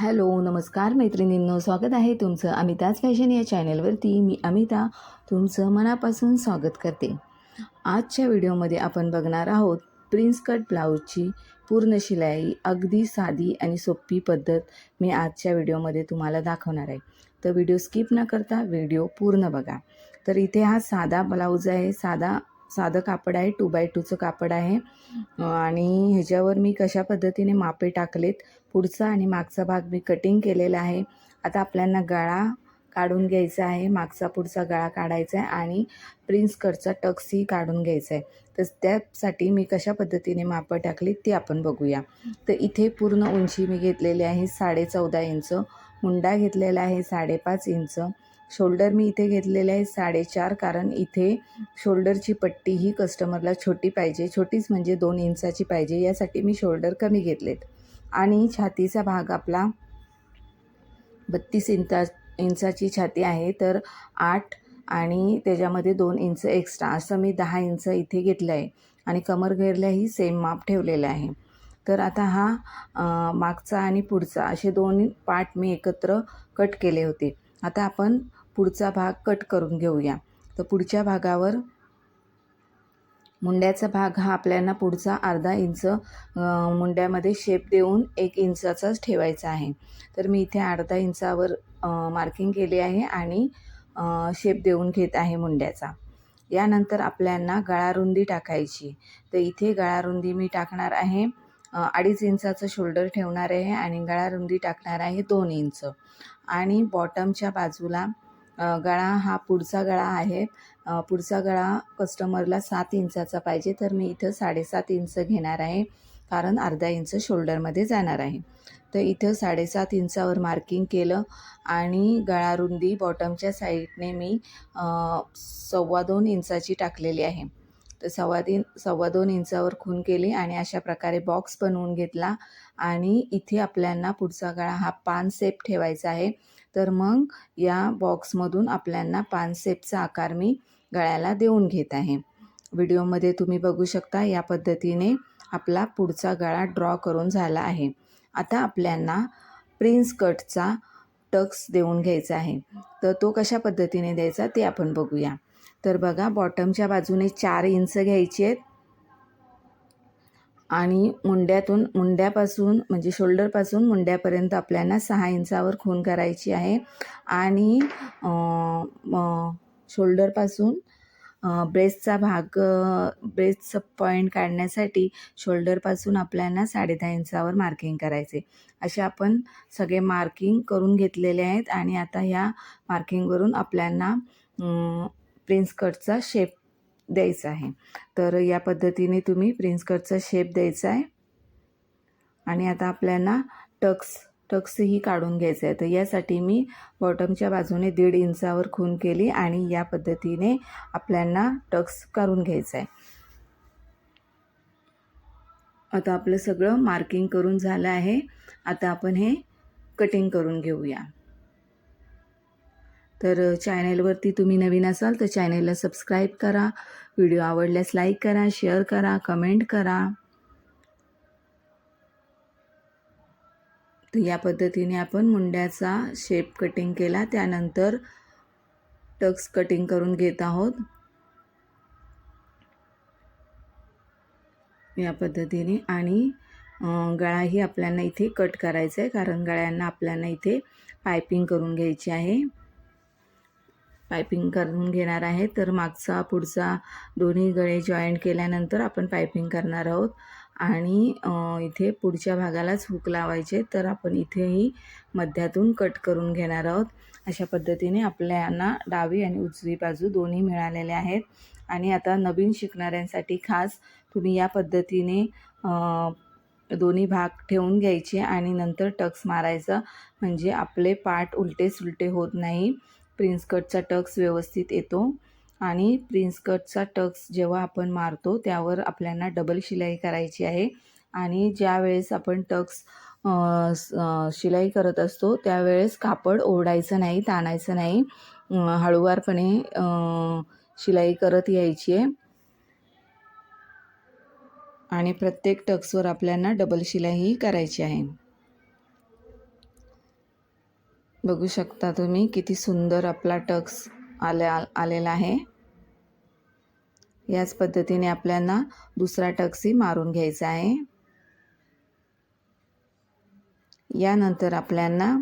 Hello नमस्कार मैत्रिणींनो स्वागत आहे तुमचं अमिताज फॅशन या चॅनलवरती. मी अमिता तुमचं मनापासून स्वागत करते. आजच्या व्हिडिओमध्ये आपण बघणार आहोत प्रिन्स कट ब्लाऊजची पूर्ण शिलाई अगदी साधी आणि सोपी पद्धत मी आजच्या व्हिडिओमध्ये तुम्हाला दाखवणार आहे. तर व्हिडिओ स्किप न करता व्हिडिओ पूर्ण बघा. तर इथे हा साधा ब्लाऊज आहे साधा साधं कापड आहे टू बाय टूचं कापड आहे. आणि ह्याच्यावर मी कशा पद्धतीने मापे टाकलेत पुढचा आणि मागचा भाग मी कटिंग केलेला आहे. आता आपल्याला गळा काढून घ्यायचा आहे मागचा पुढचा गळा काढायचा आहे आणि प्रिन्स कटचा टक्सही काढून घ्यायचा आहे. तर त्यासाठी मी कशा पद्धतीने मापं टाकली ती आपण बघूया. तर इथे पूर्ण उंची मी घेतलेली आहे साडे चौदा इंच मुंडा घेतलेला आहे साडेपाच इंच शोल्डर मी इथे घेतलेले आहे साडेचार कारण इथे शोल्डरची पट्टी ही कस्टमरला छोटी पाहिजे. छोटीच म्हणजे दोन इंचाची पाहिजे. यासाठी मी शोल्डर कमी घेतलेत. आणि छातीचा भाग आपला बत्तीस इंचा इंचाची छाती आहे तर आठ आणि त्याच्यामध्ये दोन इंच एक्स्ट्रा असं मी दहा इंच इथे घेतलं आहे आणि कमर घेरल्याही सेम माप ठेवलेलं आहे. तर आता हा मागचा आणि पुढचा असे दोन पार्ट मी एकत्र कट केले होते. आता आपण पुढचा भाग कट करून घेऊया. तर पुढच्या भागावर मुंड्याचा भाग हा आपल्याला पुढचा अर्धा इंच मुंड्यामध्ये शेप देऊन एक इंचाचाच ठेवायचा आहे. तर मी इथे अर्धा इंचावर मार्किंग केली आहे आणि शेप देऊन घेत आहे मुंड्याचा. यानंतर आपल्याला गळारुंदी टाकायची. तर इथे गळारुंदी मी टाकणार आहे अडीच इंचाचं शोल्डर ठेवणार आहे आणि गळारुंदी टाकणार आहे दोन इंच. आणि बॉटमच्या बाजूला गळा हा पुढचा गळा आहे. पुढचा गळा कस्टमरला सात इंचाचा पाहिजे तर मी इथं साडेसात इंच घेणार आहे. कारण अर्धा इंच शोल्डरमध्ये जाणार आहे. तर इथं साडेसात इंचावर मार्किंग केलं आणि गळारुंदी बॉटमच्या साईडने मी सव्वा दोन इंचाची टाकलेली आहे. तर सव्वा तीन सव्वा दोन इंचावर खून केली आणि अशा प्रकारे बॉक्स बनवून घेतला. आणि इथे आपल्याला पुढचा गळा हा पान सेप ठेवायचा आहे. तर मग या बॉक्समधून आपल्यांना पान सेपचा आकार मी गळ्याला देऊन घेत आहे. व्हिडिओमध्ये तुम्ही बघू शकता या पद्धतीने आपला पुढचा गळा ड्रॉ करून झाला आहे. आता आपल्यांना प्रिन्स कटचा टक्स देऊन घ्यायचा आहे. तर तो कशा पद्धतीने द्यायचा ते आपण बघूया. तर बघा बॉटमच्या बाजूने चार इंच घ्यायची आहेत. आणि मुंड्यातून मुंड्यापासून म्हणजे शोल्डरपासून मुंड्यापर्यंत आपल्याला सहा इंचावर खून करायची आहे. आणि शोल्डरपासून ब्रेस्टचा भाग ब्रेस्टचं पॉईंट काढण्यासाठी शोल्डरपासून आपल्याला साडेदहा इंचावर मार्किंग करायचे. असे आपण सगळे मार्किंग करून घेतलेले आहेत आणि आता ह्या मार्किंगवरून आपल्याला प्रिन्स कटचा शेप द्यायचं आहे. तर या पद्धतीने तुम्ही प्रिन्स कटचा शेप द्यायचा आहे. आणि आता आपल्याला टक्स टक्सही काढून घ्यायचं आहे. तर यासाठी मी बॉटमच्या बाजूने दीड इंचावर खून केली आणि या पद्धतीने आपल्याला टक्स काढून घ्यायचं आहे. आता आपलं सगळं मार्किंग करून झालं आहे. आता आपण हे कटिंग करून घेऊया. तर चॅनेलवरती तुम्ही नवीन असाल तर चॅनेलला सबस्क्राईब करा व्हिडिओ आवडल्यास लाईक करा शेअर करा कमेंट करा. तर या पद्धतीने आपण मुंड्याचा शेप कटिंग केला त्यानंतर टक्स कटिंग करून घेत आहोत. या पद्धतीने आणि गळाही आपल्याला इथे कट करायचा आहे कारण गळ्यांना आपल्याला इथे पायपिंग करून घ्यायची आहे. पायपिंग करून घेणार आहे. तर मागचा पुढचा दोन्ही गळे जॉईंट केल्यानंतर आपण पायपिंग करणार आहोत. आणि इथे पुढच्या भागालाच हुक लावायचे. तर आपण इथेही मध्यातून कट करून घेणार आहोत. अशा पद्धतीने आपल्याला डावी आणि उजवी बाजू दोन्ही मिळालेल्या आहेत. आणि आता नवीन शिकणाऱ्यांसाठी खास तुम्ही या पद्धतीने दोन्ही भाग ठेवून घ्यायचे आणि नंतर टक्स मारायचा. म्हणजे आपले पाठ उलटे सुलटे होत नाही. प्रिन्स कटचा टक्स व्यवस्थित येतो आणि प्रिन्स कटचा टक्स जेव्हा आपण मारतो त्यावर आपल्याला डबल शिलाई करायची आहे. आणि ज्या वेळेस आपण टक्स शिलाई करत असतो त्यावेळेस कापड ओढायचं नाही ताणायचं नाही. हळुवारपणे हळूवारपणे शिलाई करत यायची आहे. आणि प्रत्येक टक्सवर आपल्याला डबल शिलाई करायची आहे. बघू शकता तुम्ही किती सुंदर आपला टक्स आल्या आलेला आहे. याच पद्धतीने आपल्याला दुसरा टक्सही मारून घ्यायचा आहे. यानंतर आपल्याला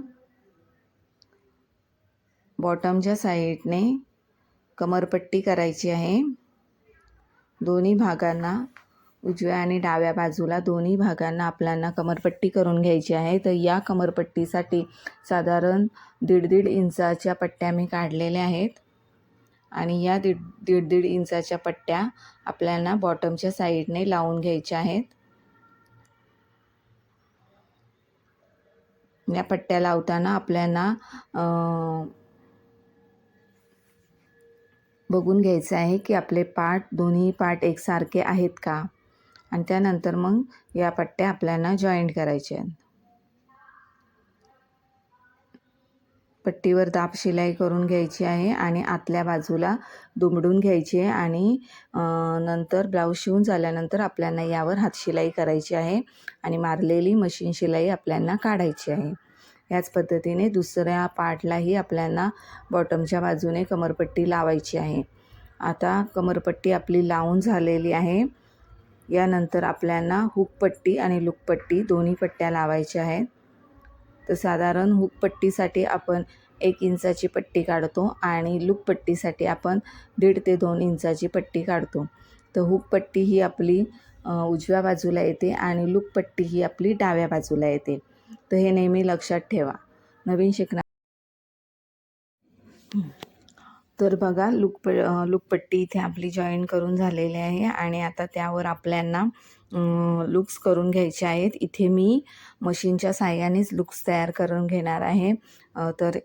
बॉटमच्या साईडने कमरपट्टी करायची आहे. दोन्ही भागांना उजव्या आणि डाव्या बाजूला दोन्ही भागांना आपल्याला कमरपट्टी करून घ्यायची आहे. तर या कमरपट्टीसाठी साधारण दीड दीड इंचाच्या पट्ट्या मी काढलेल्या आहेत. आणि या दीड दीड दीड इंचाच्या पट्ट्या आपल्याला बॉटमच्या साईडने लावून घ्यायच्या आहेत. या पट्ट्या लावताना आपल्याला बघून घ्यायचं आहे की आपले पाठ दोन्ही पाठ एकसारखे आहेत का? आणि त्यानंतर मग या पट्ट्या आपल्याला जॉईंट करायच्या आहेत. पट्टीवर दाब शिलाई करून घ्यायची आहे आणि आतल्या बाजूला दुमडून घ्यायची आहे आणि नंतर ब्लाऊज शिवून झाल्यानंतर आपल्याला यावर हातशिलाई करायची आहे आणि मारलेली मशीन शिलाई आपल्याला काढायची आहे. याच पद्धतीने दुसऱ्या पार्टलाही आपल्याला बॉटमच्या बाजूने कमरपट्टी लावायची आहे. आता कमरपट्टी आपली लावून झालेली आहे. यानंतर आपल्याला हुकपट्टी आणि लुकपट्टी दोन्ही पट्ट्या लावायच्या आहेत. तर साधारण हुकपट्टीसाठी आपण एक इंचाची पट्टी काढतो आणि लुकपट्टीसाठी आपण दीड ते दोन इंचाची पट्टी काढतो. तर हुकपट्टी ही आपली उजव्या बाजूला येते आणि लुकपट्टी ही आपली डाव्या बाजूला येते. तर हे नेहमी लक्षात ठेवा. नवीन शिकणार तर बघा लुकप लुकपट्टी इथे आपली जॉईन करून झालेली आहे आणि आता त्यावर आपल्यांना लुक्स करून घ्यायचे आहेत. इथे मी मशीनच्या साह्यानेच लुक्स तयार करून घेणार आहे. तर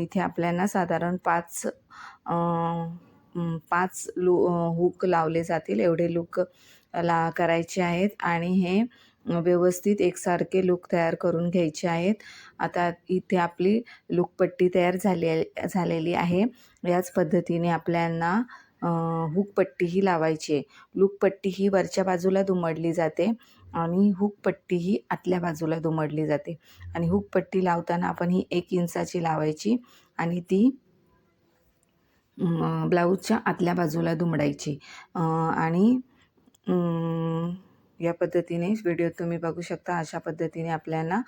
इथे आपल्याला साधारण पाच पाच लु हुक लावले जातील. एवढे लुक ला करायचे आहेत. आणि हे व्यवस्थित एकसारखे लुक तयार करून घ्यायचे आहेत. आता इथे आपली लुकपट्टी तयार झाले झालेली आहे. याच पद्धतीने आपल्यांना हुकपट्टी ही लावायची आहे. लुकपट्टी ही वरच्या बाजूला दुमडली जाते आणि हुकपट्टी ही आतल्या बाजूला दुमडली जाते. आणि हुकपट्टी लावताना आपण ही एक इंचाची लावायची आणि ती ब्लाऊजच्या आतल्या बाजूला दुमडायची. आणि या पद्धतीने व्हिडिओ तुम्ही बघू शकता. अशा पद्धतीने आपल्याला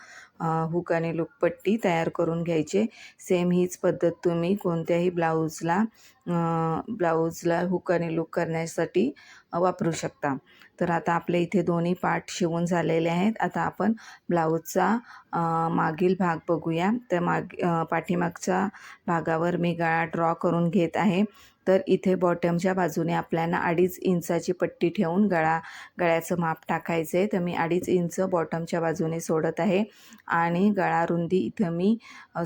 हुक आणि लुकपट्टी तयार करून घ्यायचे. सेम हीच पद्धत तुम्ही कोणत्याही ब्लाऊजला ब्लाऊजला हुक आणि लुक करण्यासाठी वापरू शकता. तर आता आपले इथे दोन्ही पार्ट शिवून झालेले आहेत. आता आपण ब्लाऊजचा मागील भाग बघूया. तर माग पाठीमागच्या भागावर मी गळा ड्रॉ करून घेत आहे. तर इथे बॉटमच्या बाजूने आपल्याला अडीच इंचाची पट्टी ठेवून गळा गळ्याचं माप टाकायचं आहे तर मी अडीच इंच बॉटमच्या बाजूने सोडत आहे. आणि गळा रुंदी इथं मी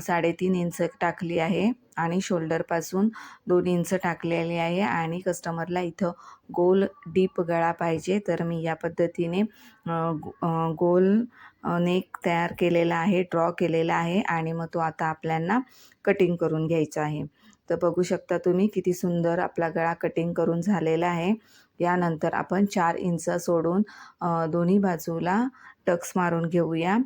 साडेतीन इंच टाकली आहे. आणि शोल्डरपासून दोन इंच टाकलेली आहे. आणि कस्टमरला इथं गोल डीप गळा पाहिजे. तर मी या पद्धतीने गोल नेक तयार केलेला आहे ड्रॉ केलेला आहे. आणि मग तो आता आपल्यांना कटिंग करून घ्यायचा आहे. तर बघू शकता तुम्ही किती सुंदर आपला गळा कटिंग करून झालेला आहे. यानंतर आपण चार इंच सोडून दोन्ही बाजूला टक्स मारून घेऊया.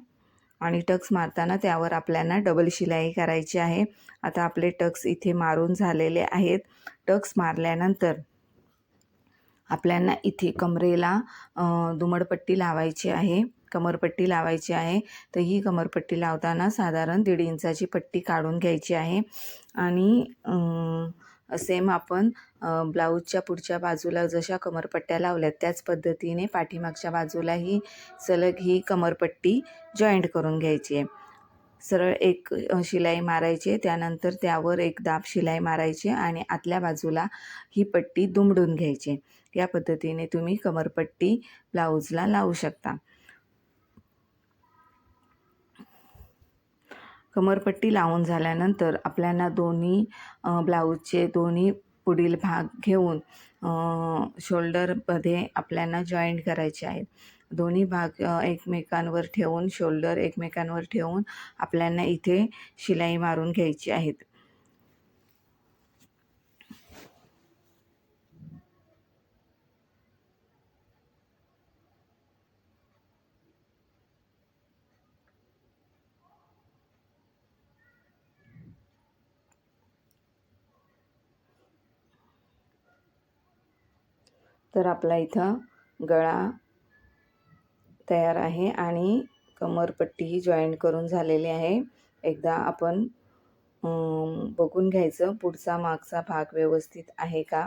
आणि टक्स मारताना त्यावर आपल्याला डबल शिलाई करायची आहे. आता आपले टक्स इथे मारून झालेले आहेत. टक्स मारल्यानंतर आपल्याला इथे कमरेला दुमडपट्टी लावायची आहे. कमरपट्टी लावायची आहे. तर ही कमरपट्टी लावताना साधारण दीड इंचाची पट्टी काढून घ्यायची आहे. आणि सेम आपण ब्लाऊजच्या पुढच्या बाजूला जशा कमरपट्ट्या लावल्यात त्याच पद्धतीने पाठीमागच्या बाजूलाही सलग ही कमरपट्टी जॉईंट करून घ्यायची आहे. सरळ एक शिलाई मारायची त्यानंतर त्यावर एक दाब शिलाई मारायची आणि आतल्या बाजूला ही पट्टी दुमडून घ्यायची या पद्धतीने तुम्ही कमरपट्टी ब्लाऊजला लावू शकता. कमरपट्टी लावून झाल्यानंतर आपल्याला दोन्ही ब्लाऊजचे दोन्ही पुढील भाग घेऊन शोल्डरमध्ये आपल्याला जॉईंट करायचे आहेत. दोन्ही भाग एकमेकांवर ठेवून शोल्डर एकमेकांवर ठेवून आपल्याला इथे शिलाई मारून घ्यायची आहेत. तर आपला इथं गळा तयार आहे आणि कमरपट्टीही जॉईंट करून झालेली आहे. एकदा आपण बघून घ्यायचं पुढचा मागचा भाग व्यवस्थित आहे का?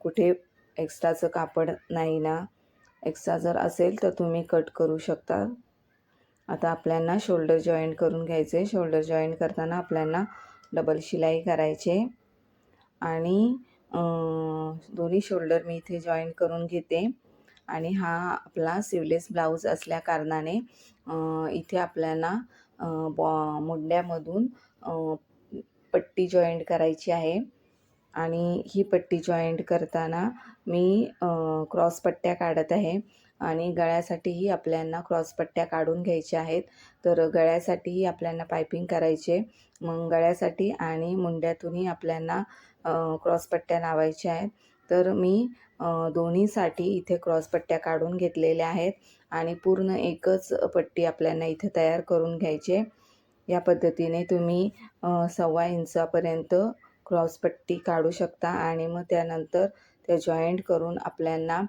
कुठे एक्स्ट्राचं कापड नाही ना? एक्स्ट्रा जर असेल तर तुम्ही कट करू शकता. आता आपल्याला शोल्डर जॉईंट करून घ्यायचे. शोल्डर जॉईंट करताना आपल्याला डबल शिलाई करायचे. आणि दोन्ही शोल्डर मी इथे जॉईंट करून घेते. आणि हा आपला सिवलेस ब्लाऊज असल्या कारणाने इथे आपल्याला बॉ मुंड्यामधून पट्टी जॉईंट करायची आहे. आणि ही पट्टी जॉईंट करताना मी क्रॉस पट्ट्या काढत आहे. आणि गळ्यासाठीही आपल्याला क्रॉस पट्ट्या काढून घ्यायच्या आहेत. तर गळ्यासाठीही आपल्याला पायपिंग करायचे. मग गळ्यासाठी आणि मुंड्यातूनही आपल्याला क्रॉस पट्ट्या लावायच्या आहेत. तर मी दोन्हीसाठी इथे क्रॉस पट्ट्या काढून घेतलेल्या आहेत आणि पूर्ण एकच पट्टी आपल्याला इथे तयार करून घ्यायचे या पद्धतीने तुम्ही सव्वा इंचापर्यंत क्रॉस पट्टी काढू शकता आणि मग त्यानंतर त्या जॉईंट करून आपल्याला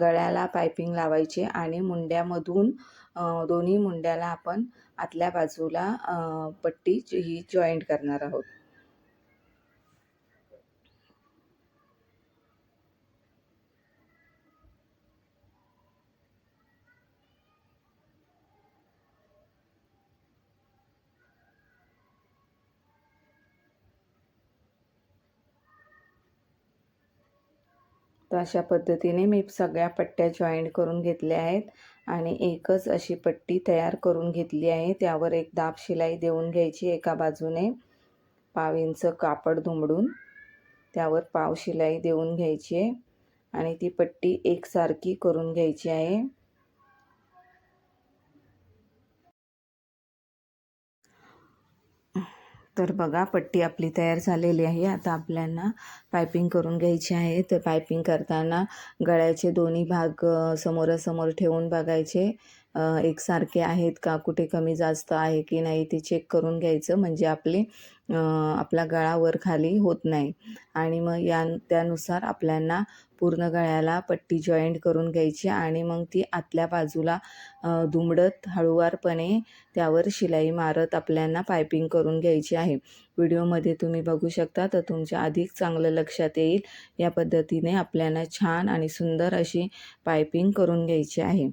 गळ्याला पायपिंग लावायची आणि मुंड्यामधून दोन्ही मुंड्याला आपण आतल्या बाजूला पट्टी ही जॉईंट करणार आहोत. तर अशा पद्धतीने मी सगळ्या पट्ट्या जॉईंट करून घेतल्या आहेत आणि एकच अशी पट्टी तयार करून घेतली आहे. त्यावर एक दाब शिलाई देऊन घ्यायची एका बाजूने. पाव इंच कापड दुमडून त्यावर पाव शिलाई देऊन घ्यायची आहे आणि ती पट्टी एकसारखी करून घ्यायची आहे. तर बघा पट्टी आपली तयार झालेली आहे. आता आपल्याला पायपिंग करून घ्यायची आहे. तर पायपिंग करताना गळ्याचे दोन्ही भाग समोरासमोर ठेवून बघायचे. एकसारखे आहेत का कुठे कमी जास्त आहे की नाही ते चेक करून घ्यायचं. म्हणजे आपले आपला गळा वर खाली होत नाही. आणि मग या त्यानुसार आपल्याला पूर्ण गळ्याला पट्टी जॉईंट करून घ्यायची आणि मग ती आतल्या बाजूला दुमडत हळूवारपणे त्यावर शिलाई मारत आपल्याला पायपिंग करून घ्यायची आहे. व्हिडिओमध्ये तुम्ही बघू शकता तर तुमच्या अधिक चांगलं लक्षात येईल. या पद्धतीने आपल्याला छान आणि सुंदर अशी पायपिंग करून घ्यायची आहे.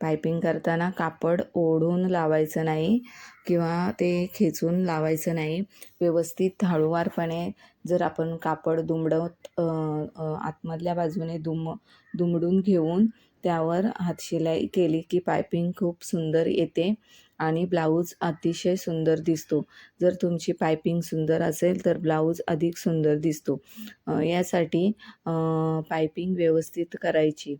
पायपिंग करताना कापड ओढून लावायचं नाही किंवा ते खेचून लावायचं नाही. व्यवस्थित हळूवारपणे जर आपण कापड दुमडत आतमधल्या बाजूने दुम दुमडून घेऊन त्यावर हातशिलाई केली की पायपिंग खूप सुंदर येते आणि ब्लाऊज अतिशय सुंदर दिसतो. जर तुमची पायपिंग सुंदर असेल तर ब्लाऊज अधिक सुंदर दिसतो. यासाठी पायपिंग व्यवस्थित करायची.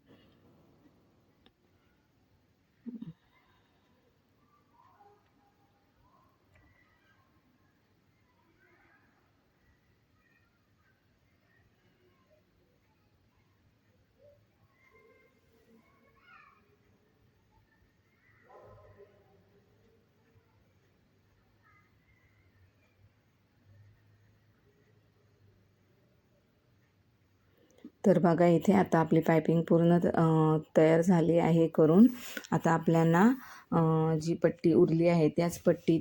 तर बघा इथे आता आपली पायपिंग पूर्ण तयार झाली आहे करून. आता आपल्याला जी पट्टी उरली आहे त्याच पट्टी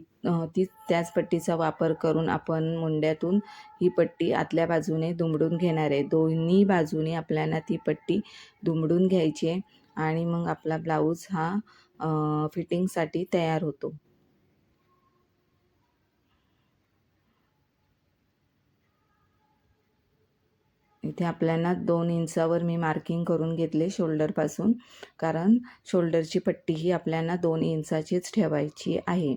ती त्याच पट्टीचा वापर करून आपण मुंड्यातून ही पट्टी आतल्या बाजूने दुमडून घेणार आहे. दोन्ही बाजूने आपल्याला ती पट्टी दुमडून घ्यायची आहे आणि मग आपला ब्लाऊज हा फिटिंगसाठी तयार होतो. इथे आपल्याला दोन इंचावर मी मार्किंग करून घेतले शोल्डरपासून कारण शोल्डरची पट्टी ही आपल्याला दोन इंचाचीच ठेवायची आहे.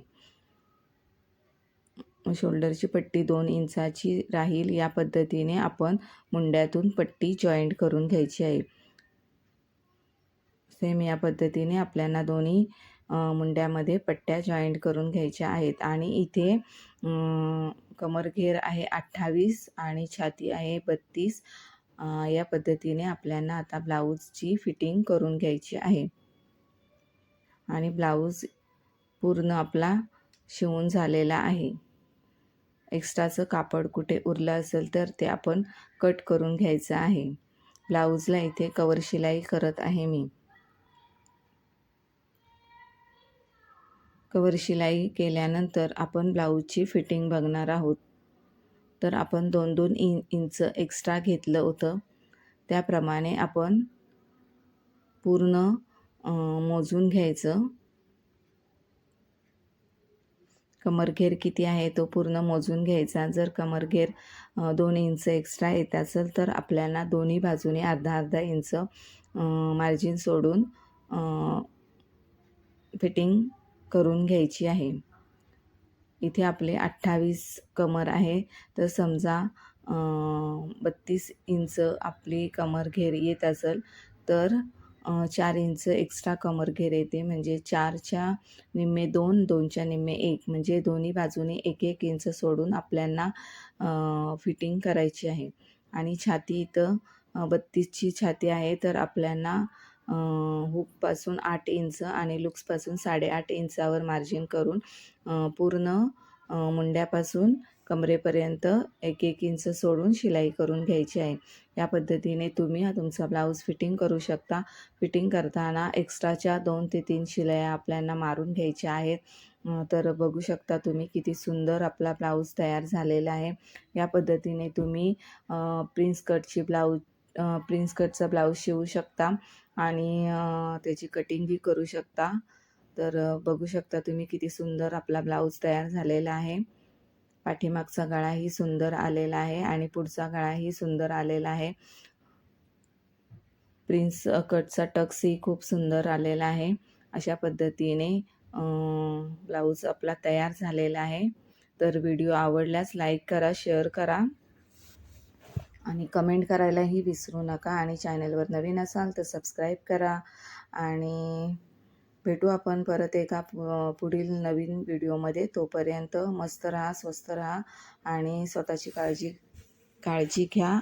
शोल्डरची पट्टी दोन इंचाची राहील या पद्धतीने आपण मुंड्यातून पट्टी जॉईंट करून घ्यायची आहे. सेम या पद्धतीने आपल्याला दोन्ही मुंड्यामध्ये पट्ट्या जॉईंट करून घ्यायच्या आहेत. आणि इथे कमरघेर आहे अठ्ठावीस आणि छाती आहे बत्तीस. या पद्धतीने आपल्याला आता ब्लाऊजची फिटिंग करून घ्यायची आहे. आणि ब्लाऊज पूर्ण आपला शिवून झालेला आहे. एक्स्ट्राचं कापड कुठे उरलं असेल तर ते आपण कट करून घ्यायचं आहे. ब्लाऊजला इथे कवर शिलाई करत आहे मी. कवर शिलाई केल्यानंतर आपण ब्लाऊजची फिटिंग बघणार आहोत. तर आपण दोन दोन इन इंच एक्स्ट्रा घेतलं होतं. त्याप्रमाणे आपण पूर्ण मोजून घ्यायचं. कमरघेर किती आहे तो पूर्ण मोजून घ्यायचा. जर कमरघेर दोन इंच एक्स्ट्रा येत असेल तर आपल्याला दोन्ही बाजूने अर्धा अर्धा इंच मार्जिन सोडून फिटिंग करून घ्यायची आहे. इथे आपले अठ्ठावीस कमर आहे. तर समजा बत्तीस इंच आपली कमर घेर येत असेल तर चार इंच एक्स्ट्रा कमर घेर येते. म्हणजे चारच्या निम्मे दोन दोनच्या निम्मे एक. म्हणजे दोन्ही बाजूने एक एक इंच सोडून आपल्यांना फिटिंग करायची आहे. आणि छाती इथं बत्तीसची छाती आहे तर आपल्याला हुकपासून आठ इंच आणि लुक्सपासून साडेआठ इंचावर मार्जिन करून पूर्ण मुंड्यापासून कमरेपर्यंत एक एक इंच सोडून शिलाई करून घ्यायची आहे. या पद्धतीने तुम्ही तुमचा ब्लाऊज फिटिंग करू शकता. फिटिंग करताना एक्स्ट्राच्या दोन ते तीन शिलाया आपल्याला मारून घ्यायच्या आहेत. तर बघू शकता तुम्ही किती सुंदर आपला ब्लाऊज तयार झालेला आहे. या पद्धतीने तुम्ही प्रिन्स कटची ब्लाऊज प्रिन्स कटचा ब्लाऊज शिवू शकता. आणि त्याची कटिंगही करू शकता. तर बघू शकता तुम्ही किती सुंदर आपला ब्लाऊज तयार झालेला आहे. पाठीमागचा गळाही सुंदर आलेला आहे आणि पुढचा गळाही सुंदर आलेला आहे. प्रिन्स कटचा टक्सही खूप सुंदर आलेला आहे. अशा पद्धतीने ब्लाऊज आपला तयार झालेला आहे. तर व्हिडिओ आवडल्यास लाईक करा शेअर करा. आणि कमेंट करायलाही विसरू नका आणि चॅनलवर नवीन असाल तर सबस्क्राईब करा. आणि भेटू आपण परत एका पुढील नवीन व्हिडिओमध्ये. तोपर्यंत मस्त राहा स्वस्त राहा आणि स्वतःची काळजी काळजी घ्या.